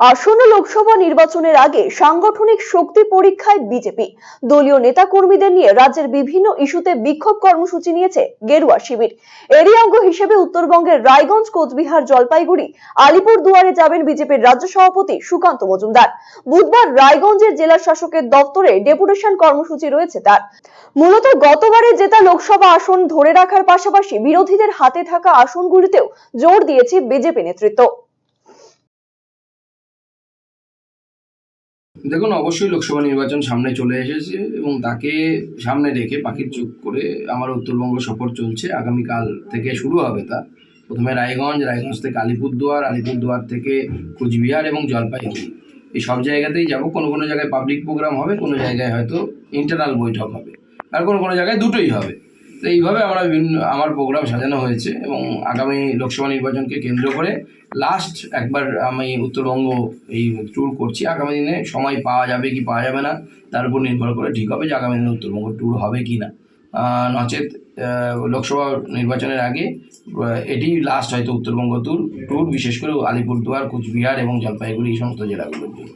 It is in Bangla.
আসন্ন লোকসভা নির্বাচনের আগে সাংগঠনিক শক্তি পরীক্ষায় বিজেপি। দলীয় নেতা কর্মীদের নিয়ে রাজ্যের বিভিন্ন ইস্যুতে বিক্ষোভ কর্মসূচি নিয়েছে গেরুয়া শিবির। এরই অঙ্গ হিসেবে উত্তরবঙ্গের রায়গঞ্জ, কোচবিহার, জলপাইগুড়ি, আলিপুর দুয়ারে যাবেন বিজেপির রাজ্য সভাপতি সুকান্ত মজুমদার। বুধবার রায়গঞ্জের জেলা শাসকের দপ্তরে ডেপুটেশন কর্মসূচি রয়েছে তার। মূলত গতবারে জেতা লোকসভা আসন ধরে রাখার পাশাপাশি বিরোধীদের হাতে থাকা আসনগুলিতেও জোর দিয়েছে বিজেপি নেতৃত্ব। দেখুন, অবশ্যই লোকসভা নির্বাচন সামনে চলে এসেছে এবং তাকে সামনে রেখে পাখির চুপ করে আমার উত্তরবঙ্গ সফর চলছে। আগামীকাল থেকে শুরু হবে তা। প্রথমে রায়গঞ্জ রায়গঞ্জ থেকে আলিপুরদুয়ার আলিপুরদুয়ার থেকে কুচবিহার এবং জলপাইগুড়ি। এই সব জায়গাতেই যাব। কোনো কোনো জায়গায় পাবলিক প্রোগ্রাম হবে, কোনো জায়গায় হয়তো ইন্টারনাল বৈঠক হবে। আর কোনো কোনো জায়গায় দুটোই হবে। তো এইভাবে আমরা বিভিন্ন, আমার প্রোগ্রাম সাজানো হয়েছে এবং আগামী লোকসভা নির্বাচনকে কেন্দ্র করে লাস্ট একবার আমি উত্তরবঙ্গ এই ট্যুর করছি। আগামী দিনে সময় পাওয়া যাবে কি পাওয়া যাবে না, তার উপর নির্ভর করে ঠিক হবে যে আগামী দিনে উত্তরবঙ্গ ট্যুর হবে কি না। নচেত লোকসভা নির্বাচনের আগে এটি লাস্ট হয়তো উত্তরবঙ্গ ট্যুর ট্যুর বিশেষ করে আলিপুরদুয়ার, কুচবিহার এবং জলপাইগুড়ি এই সমস্ত জেলাগুলোর জন্য।